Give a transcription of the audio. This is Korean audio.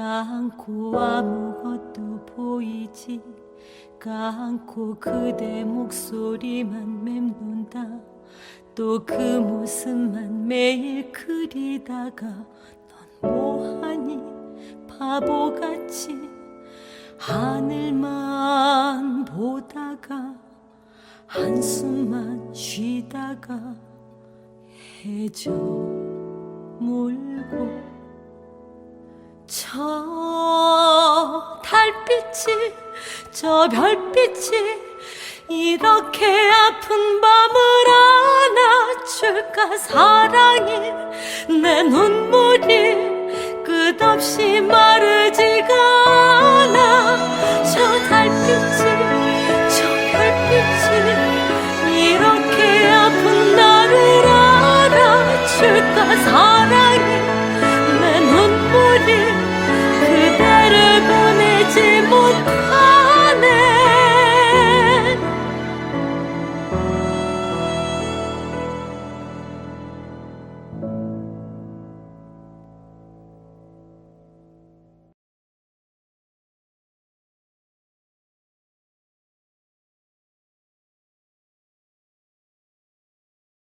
않고 아무것도 보이지 않고 그대 목소리만 맴돈다. 또 그 모습만 매일 그리다가 넌 뭐하니? 바보같이 하늘만 보다가 한숨만 쉬다가 해져 몰고 저 달빛이 저 별빛이 이렇게 아픈 밤을 안아줄까? 사랑이 내 눈물이 з гора.